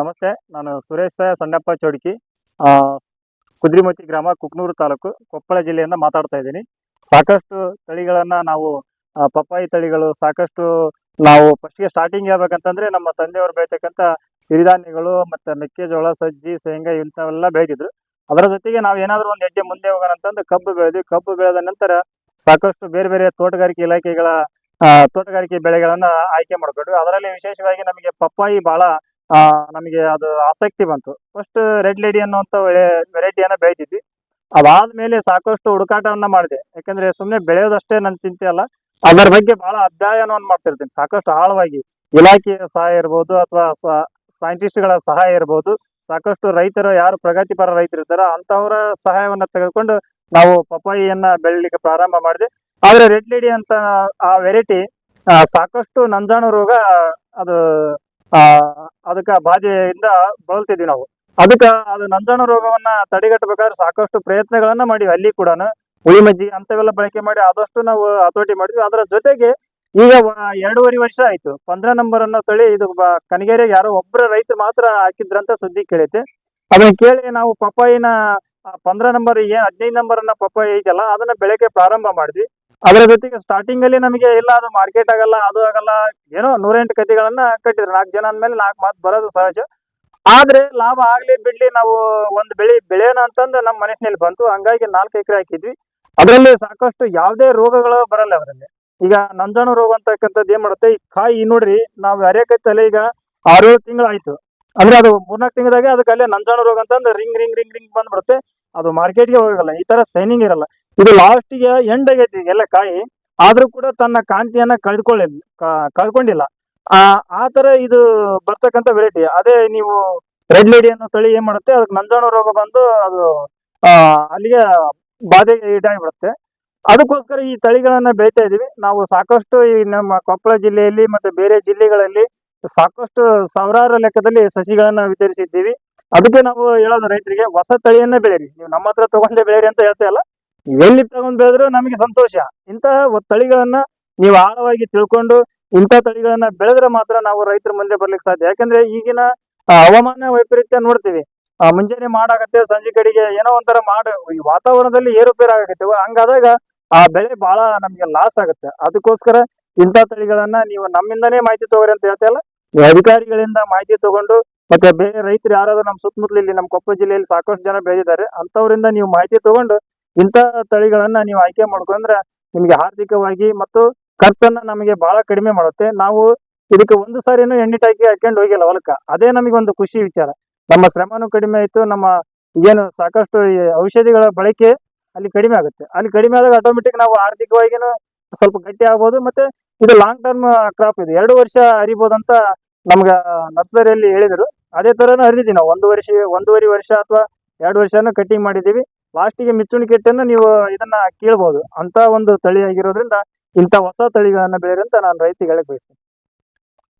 ನಮಸ್ತೆ. ನಾನು ಸುರೇಶ ಸಣ್ಣಪ್ಪ ಚೌಡಿಕಿ. ಆ, ಕುದ್ರಿಮತಿ ಗ್ರಾಮ ಕುಕ್ನೂರು ತಾಲೂಕು ಕೊಪ್ಪಳ ಜಿಲ್ಲೆಯಿಂದ ಮಾತಾಡ್ತಾ ಇದ್ದೀನಿ. ಸಾಕಷ್ಟು ತಳಿಗಳನ್ನ ನಾವು ಪಪ್ಪಾಯಿ ತಳಿಗಳು ಸಾಕಷ್ಟು ನಾವು ಫಸ್ಟ್ಗೆ ಸ್ಟಾರ್ಟಿಂಗ್ ಹೇಳ್ಬೇಕಂತಂದ್ರೆ ನಮ್ಮ ತಂದೆಯವರು ಬೆಳಿತಕ್ಕಂಥ ಸಿರಿಧಾನ್ಯಗಳು ಮತ್ತೆ ಮೆಕ್ಕೆಜೋಳ ಸಜ್ಜಿ ಶೇಂಗಾ ಇಂಥವೆಲ್ಲ ಬೆಳೆದಿದ್ರು. ಅದರ ಜೊತೆಗೆ ನಾವು ಏನಾದರೂ ಒಂದು ಹೆಜ್ಜೆ ಮುಂದೆ ಹೋಗೋಣ ಅಂತಂದು ಕಬ್ಬು ಬೆಳೆದ್ವಿ. ಕಬ್ಬು ಬೆಳೆದ ನಂತರ ಸಾಕಷ್ಟು ಬೇರೆ ಬೇರೆ ತೋಟಗಾರಿಕೆ ಇಲಾಖೆಗಳ ತೋಟಗಾರಿಕೆ ಬೆಳೆಗಳನ್ನ ಆಯ್ಕೆ ಮಾಡ್ಕೊಂಡ್ವಿ. ಅದರಲ್ಲಿ ವಿಶೇಷವಾಗಿ ನಮಗೆ ಪಪ್ಪಾಯಿ ಬಹಳ ಆ, ನಮಗೆ ಅದು ಆಸಕ್ತಿ ಬಂತು. ಫಸ್ಟ್ ರೆಡ್ ಲೇಡಿ ಅನ್ನುವಂಥ ವೆರೈಟಿಯನ್ನ ಬೆಳಿತಿದ್ವಿ ಅದಾದ್ಮೇಲೆ ಸಾಕಷ್ಟು ಹುಡುಕಾಟವನ್ನ ಮಾಡಿದೆ. ಯಾಕಂದ್ರೆ ಸುಮ್ಮನೆ ಬೆಳೆಯೋದಷ್ಟೇ ನನ್ನ ಚಿಂತೆ ಅಲ್ಲ. ಅದರ ಬಗ್ಗೆ ಬಹಳ ಅಧ್ಯಯನವನ್ನು ಮಾಡ್ತಿರ್ತೀನಿ. ಸಾಕಷ್ಟು ಆಳವಾಗಿ ಇಲಾಖೆಯ ಸಹಾಯ ಇರ್ಬೋದು ಅಥವಾ ಸೈಂಟಿಸ್ಟ್ಗಳ ಸಹಾಯ ಇರ್ಬೋದು. ಸಾಕಷ್ಟು ರೈತರು ಯಾರು ಪ್ರಗತಿಪರ ರೈತರು ಅಂತವರ ಸಹಾಯವನ್ನ ತೆಗೆದುಕೊಂಡು ನಾವು ಪಪ್ಪಾಯಿಯನ್ನ ಬೆಳಲಿಕ್ಕೆ ಪ್ರಾರಂಭ ಮಾಡಿದೆ. ಆದ್ರೆ ರೆಡ್ ಲೇಡಿ ಅಂತ ಆ ವೆರೈಟಿ ಸಾಕಷ್ಟು ನಂಜಾಣು ರೋಗ ಅದು ಆ ಅದಕ್ಕ ಬಾಧೆಯಿಂದ ಬಳಲ್ತಿದ್ವಿ ನಾವು. ಅದಕ್ಕ ಅದು ನಂಜಾಣು ರೋಗವನ್ನ ತಡೆಗಟ್ಟಬೇಕಾದ್ರೆ ಸಾಕಷ್ಟು ಪ್ರಯತ್ನಗಳನ್ನ ಮಾಡಿವಿ. ಅಲ್ಲಿ ಕೂಡ ಮಜ್ಜಿ ಅಂತವೆಲ್ಲ ಬಳಕೆ ಮಾಡಿ ಆದಷ್ಟು ನಾವು ಹತೋಟಿ ಮಾಡಿದ್ವಿ. ಅದರ ಜೊತೆಗೆ ಈಗ ಎರಡೂವರೆ ವರ್ಷ ಆಯ್ತು. ಪಂದ್ರ ನಂಬರ್ ಅನ್ನೋ ತಳಿ ಇದು ಕನಗೇರಿಯಾಗ ಯಾರೋ ಒಬ್ಬರ ರೈತರು ಮಾತ್ರ ಹಾಕಿದ್ರಂತ ಸುದ್ದಿ ಕೇಳೈತೆ. ಅದನ್ನ ಕೇಳಿ ನಾವು ಪಪ್ಪಾಯಿನ ಪಂದ್ರ ನಂಬರ್ ಏನ್ ಹದಿನೈದು ನಂಬರ್ ಅನ್ನ ಪಪ್ಪಾಯಿ ಐತಲ್ಲ, ಅದನ್ನ ಬೆಳಗ್ಗೆ ಪ್ರಾರಂಭ ಮಾಡಿದ್ವಿ. ಅದರ ಜೊತೆಗೆ ಸ್ಟಾರ್ಟಿಂಗ್ ಅಲ್ಲಿ ನಮಗೆ ಇಲ್ಲ, ಅದು ಮಾರ್ಕೆಟ್ ಆಗಲ್ಲ, ಅದು ಆಗಲ್ಲ, ಏನೋ ನೂರೆಂಟು ಕತೆಗಳನ್ನ ಕಟ್ಟಿದ್ರು. ನಾಲ್ಕು ಜನ ಅಂದ್ಮೇಲೆ ನಾಲ್ಕು ಮಾತು ಬರೋದು ಸಹಜ. ಆದ್ರೆ ಲಾಭ ಆಗ್ಲಿ ಬಿಡ್ಲಿ, ನಾವು ಒಂದು ಬೆಳೆ ಬೆಳೆಯೋಣ ಅಂತಂದು ನಮ್ಮ ಮನಸ್ಸಿನಲ್ಲಿ ಬಂತು. ಹಂಗಾಗಿ ನಾಲ್ಕು ಎಕರೆ ಹಾಕಿದ್ವಿ. ಅದರಲ್ಲಿ ಸಾಕಷ್ಟು ಯಾವುದೇ ರೋಗಗಳು ಬರಲ್ಲ ಅದರಲ್ಲಿ. ಈಗ ನಂಜಾಣು ರೋಗ ಅಂತಕ್ಕಂಥದ್ದು ಏನ್ ಮಾಡುತ್ತೆ? ಈ ಕಾಯಿ ನೋಡ್ರಿ, ನಾವು ಅರೆಕತ್ತಲ್ಲ ಈಗ ಆರೇಳು ತಿಂಗಳಾಯ್ತು. ಅಂದ್ರೆ ಅದು ಮೂರ್ನಾಲ್ಕು ತಿಂಗಳಾಗೆ ಅದಕ್ಕೆ ಅಲ್ಲೇ ನಂಜಾಣು ರೋಗ ಅಂತಂದ್ರೆ ರಿಂಗ್ ರಿಂಗ್ ರಿಂಗ್ ರಿಂಗ್ ಬಂದ್ಬಿಡುತ್ತೆ. ಅದು ಮಾರ್ಕೆಟ್ಗೆ ಹೋಗಲ್ಲ. ಈ ತರ ಸೈನಿಂಗ್ ಇರಲ್ಲ. ಇದು ಲಾಸ್ಟಿಗೆ ಎಂಡ್ ಆಗೈತಿ ಎಲ್ಲ ಕಾಯಿ. ಆದ್ರೂ ಕೂಡ ತನ್ನ ಕಾಂತಿಯನ್ನ ಕಳೆದುಕೊಳ್ಳ ಕಳ್ಕೊಂಡಿಲ್ಲ. ಆ ಆ ತರ ಇದು ಬರ್ತಕ್ಕಂತ ವೆರೈಟಿ ಅದೇ ನೀವು ರೆಡ್ ಲೇಡಿ ತಳಿ ಏನ್ ಮಾಡುತ್ತೆ? ಅದಕ್ಕೆ ನಂಜಾಣ ರೋಗ ಬಂದು ಅದು, ಆ, ಅಲ್ಲಿಗೆ ಬಾಧೆ ಈಡಾಗಿಬಿಡುತ್ತೆ. ಅದಕ್ಕೋಸ್ಕರ ಈ ತಳಿಗಳನ್ನ ಬೆಳಿತಾ ಇದೀವಿ. ನಾವು ಸಾಕಷ್ಟು ಈ ನಮ್ಮ ಕೊಪ್ಪಳ ಜಿಲ್ಲೆಯಲ್ಲಿ ಮತ್ತೆ ಬೇರೆ ಜಿಲ್ಲೆಗಳಲ್ಲಿ ಸಾಕಷ್ಟು ಸಾವಿರಾರು ಲೆಕ್ಕದಲ್ಲಿ ಸಸಿಗಳನ್ನ ವಿತರಿಸಿದ್ದೀವಿ. ಅದಕ್ಕೆ ನಾವು ಹೇಳೋದು ರೈತರಿಗೆ, ಹೊಸ ತಳಿಯನ್ನ ಬೆಳೀರಿ ನೀವು ನಮ್ಮ ಹತ್ರ ತಗೊಂಡೇ ಬೆಳೀರಿ ಅಂತ ಹೇಳ್ತಾ ಇಲ್ಲ. ಎಲ್ಲಿ ತಗೊಂಡ್ ಬೆಳೆದ್ರು ನಮಗೆ ಸಂತೋಷ. ಇಂತಹ ತಳಿಗಳನ್ನ ನೀವು ಆಳವಾಗಿ ತಿಳ್ಕೊಂಡು ಇಂಥ ತಳಿಗಳನ್ನ ಬೆಳೆದ್ರೆ ಮಾತ್ರ ನಾವು ರೈತರ ಮುಂದೆ ಬರ್ಲಿಕ್ಕೆ ಸಾಧ್ಯ. ಯಾಕಂದ್ರೆ ಈಗಿನ ಹವಾಮಾನ ವೈಪರೀತ್ಯ ನೋಡ್ತೀವಿ. ಆ, ಮುಂಜಾನೆ ಮಾಡಾಗತ್ತೆ ಸಂಜೆ ಕಡೆಗೆ ಏನೋ ಒಂಥರ ಮಾಡ ಈ ವಾತಾವರಣದಲ್ಲಿ ಏರುಪೇರು ಆಗತ್ತೆ. ಹಂಗಾದಾಗ ಆ ಬೆಳೆ ಬಹಳ ನಮ್ಗೆ ಲಾಸ್ ಆಗುತ್ತೆ. ಅದಕ್ಕೋಸ್ಕರ ಇಂಥ ತಳಿಗಳನ್ನ ನೀವು ನಮ್ಮಿಂದನೇ ಮಾಹಿತಿ ತಗೋರಿ ಅಂತ ಹೇಳ್ತಾ ಇಲ್ಲ. ಅಧಿಕಾರಿಗಳಿಂದ ಮಾಹಿತಿ ತಗೊಂಡು ಮತ್ತೆ ಬೇರೆ ರೈತರು ಯಾರಾದ್ರೂ ನಮ್ಮ ಸುತ್ತಮುತ್ತಲು ಇಲ್ಲಿ ನಮ್ಮ ಕೊಪ್ಪಳ ಜಿಲ್ಲೆಯಲ್ಲಿ ಸಾಕಷ್ಟು ಜನ ಬೆಳೆದಿದ್ದಾರೆ. ಅಂತವರಿಂದ ನೀವು ಮಾಹಿತಿ ತಗೊಂಡು ಇಂಥ ತಳಿಗಳನ್ನ ನೀವು ಆಯ್ಕೆ ಮಾಡ್ಕೊಂಡ್ರೆ ನಿಮ್ಗೆ ಆರ್ಥಿಕವಾಗಿ ಮತ್ತು ಖರ್ಚನ್ನ ನಮಗೆ ಬಹಳ ಕಡಿಮೆ ಮಾಡುತ್ತೆ. ನಾವು ಇದಕ್ಕೆ ಒಂದು ಸಾರಿನೂ ಎಣ್ಣೆ ಟಾಕಿ ಹಾಕೊಂಡು ಹೋಗಿಲ್ಲ ಹೊಲಕ್ಕ. ಅದೇ ನಮಗೆ ಒಂದು ಖುಷಿ ವಿಚಾರ. ನಮ್ಮ ಶ್ರಮನು ಕಡಿಮೆ ಆಯ್ತು, ನಮ್ಮ ಏನು ಸಾಕಷ್ಟು ಔಷಧಿಗಳ ಬಳಕೆ ಅಲ್ಲಿ ಕಡಿಮೆ ಆಗುತ್ತೆ. ಅಲ್ಲಿ ಕಡಿಮೆ ಆದಾಗ ಆಟೋಮೆಟಿಕ್ ನಾವು ಆರ್ಥಿಕವಾಗಿನೂ ಸ್ವಲ್ಪ ಗಟ್ಟಿ ಆಗ್ಬೋದು ಮತ್ತೆ ಇದು ಲಾಂಗ್ ಟರ್ಮ್ ಕ್ರಾಪ್ ಇದೆ. ಎರಡು ವರ್ಷ ಹರಿಬೋದಂತ ನಮ್ಗ ನರ್ಸರಿಯಲ್ಲಿ ಹೇಳಿದ್ರು. ಅದೇ ತರನು ಹರಿದಿದ್ದೀವಿ ನಾವು. ಒಂದು ವರ್ಷ, ಒಂದೂವರೆ ವರ್ಷ ಅಥವಾ ಎರಡು ವರ್ಷನೂ ಕಟಿಂಗ್ ಮಾಡಿದೀವಿ ಲಾಸ್ಟಿಗೆ ಮಿಚ್ಚುಣಿಕೆಟ್ಟನ್ನು ನೀವು ಇದನ್ನ ಕೇಳ್ಬೋದು. ಅಂತ ಒಂದು ತಳಿ ಆಗಿರೋದ್ರಿಂದ ಇಂಥ ಹೊಸ ತಳಿಗಳನ್ನ ಬೆಳೀರಿ ಅಂತ ನಾನು ರೈತಿಗೆ ಹೇಳಕ್ ಬಯಸ್ತೀನಿ.